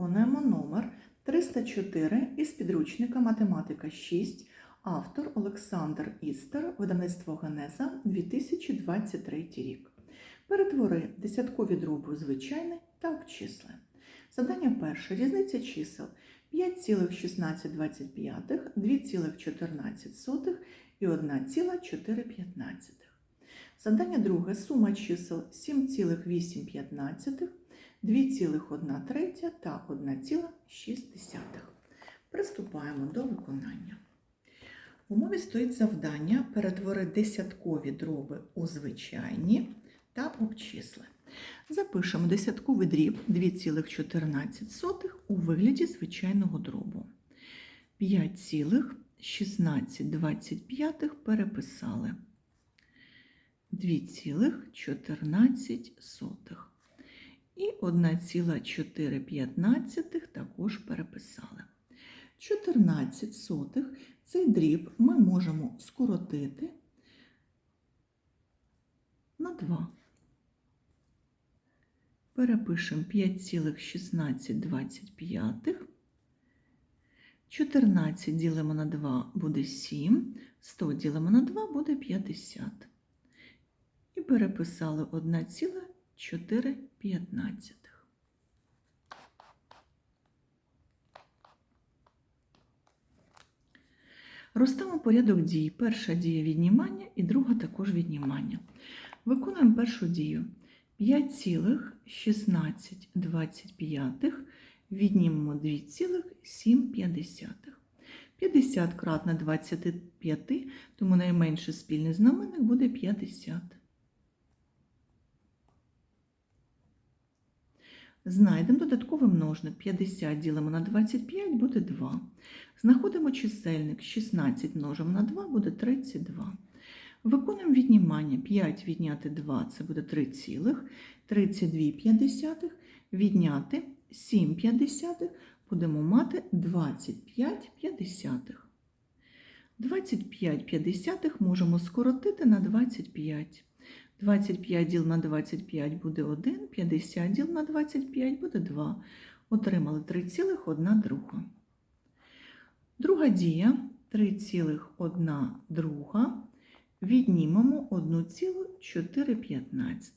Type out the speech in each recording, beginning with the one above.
Виконуємо номер 304 із підручника Математика 6, автор Олександр Істер, видавництво Генеза 2023 рік. Перетвори десяткові дроби у звичайний та обчисли. Завдання перше. Різниця чисел 5,1625, 2,14 і 1,415. Завдання друге. Сума чисел 7,815, 2,1 третя та 1,6. Приступаємо до виконання. В умові стоїть завдання перетвори десяткові дроби у звичайні та обчисли. Запишемо десятковий дріб 2,14 у вигляді звичайного дробу. 5,1625 переписали. 2,14 і 1,415 також переписали. 14 сотих цей дріб ми можемо скоротити на 2. Перепишемо 5,1625. 14 ділимо на 2 буде 7, 100 ділимо на 2 буде 50. І переписали 1,415. Розставимо порядок дій. Перша дія віднімання і друга також віднімання. Виконуємо першу дію. 5,1625 віднімемо 2,7. 50 кратне 25, тому найменший спільний знаменник буде 50. Знайдемо додатковий множник. 50 ділимо на 25 буде 2. Знаходимо чисельник 16 множимо на 2 буде 32. Виконуємо віднімання. 5 відняти 2 це буде 3 32,5 відняти 7,5 будемо мати 25,5. 25,5 можемо скоротити на 25. 25 діл на 25 буде 1, 50 діл на 25 буде 2. Отримали 3,1 друга. Друга дія 3,1 друга. Віднімемо 1,415.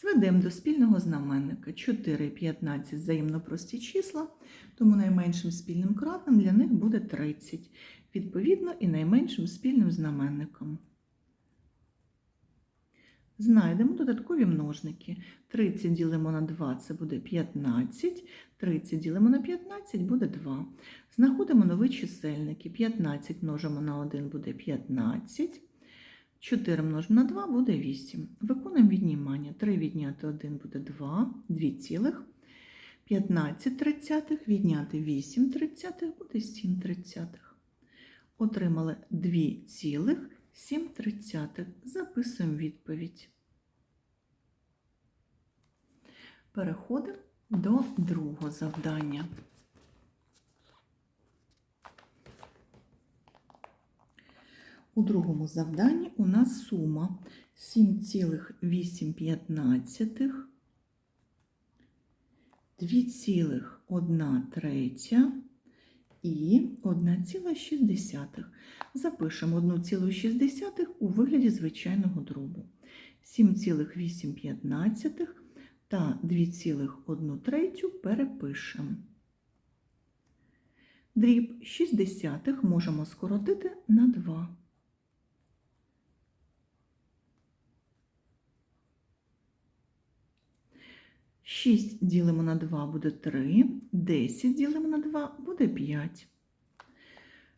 Зведемо до спільного знаменника 4 і 15 взаємно прості числа, тому найменшим спільним кратним для них буде 30. Відповідно, і найменшим спільним знаменником. Знайдемо додаткові множники. 30 ділимо на 2 це буде 15, 30 ділимо на 15 буде 2. Знаходимо нові чисельники. 15 множимо на 1 буде 15. 4 множимо на 2 буде 8. Виконуємо віднімання. 3 відняти 1 буде 2, 2 цілих. 15 тридцятих відняти 8 тридцятих буде 7 тридцятих. Отримали 2 цілих 7 тридцятих. Записуємо відповідь. Переходимо до другого завдання. У другому завданні у нас сума 7,815, 2,1 третя і 1,6. Запишемо 1,6 у вигляді звичайного дробу. 7,8 та 2,1 третю перепишемо. Дріб 6 можемо скоротити на 2. Шість ділимо на 2 буде 3, 10 ділимо на 2 буде 5.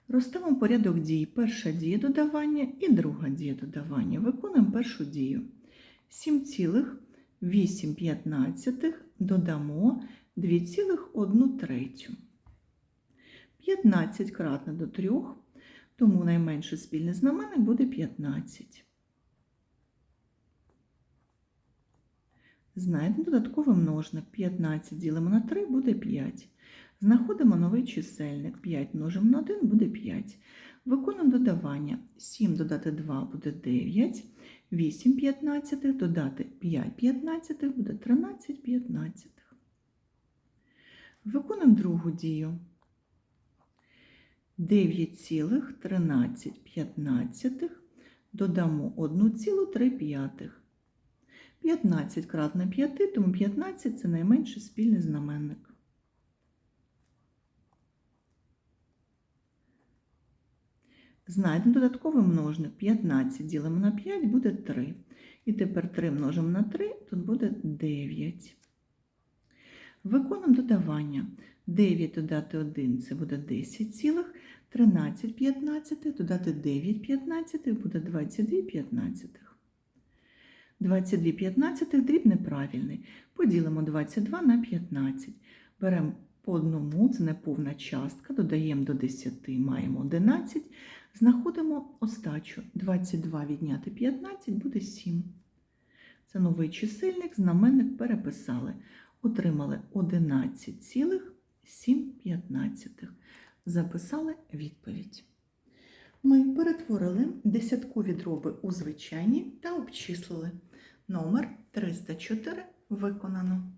Розставимо порядок дій. Перша дія додавання і друга дія додавання. Виконуємо першу дію. 7,8 додамо 2,1 третю. 15 кратне до 3, тому найменший спільний знаменник буде 15. Знайдемо додатковий множник. 15 ділимо на 3 буде 5. Знаходимо новий чисельник. 5 множимо на 1 буде 5. Виконуємо додавання. 7 додати 2 буде 9. 8 п'ятнадцятих додати 5 п'ятнадцятих буде 13 п'ятнадцятих. Виконуємо другу дію. 9,13 додамо 1,3. 15 кратне 5, тому 15 це найменший спільний знаменник. Знайдемо додатковий множник. 15 ділимо на 5 буде 3. І тепер 3 множимо на 3, тут буде 9. Виконуємо додавання. 9 додати 1 це буде 10 цілих. 13 15, додати 9 15 буде 22 15. 22 15 дріб неправильний. Поділимо 22 на 15. Беремо по одному, це неповна частка, додаємо до 10, маємо 11. Знаходимо остачу. 22 відняти 15 буде 7. Це новий чисельник, знаменник переписали. Отримали 11,7. Записали відповідь. Ми перетворили десяткові дроби у звичайні та обчислили. Номер 304 виконано.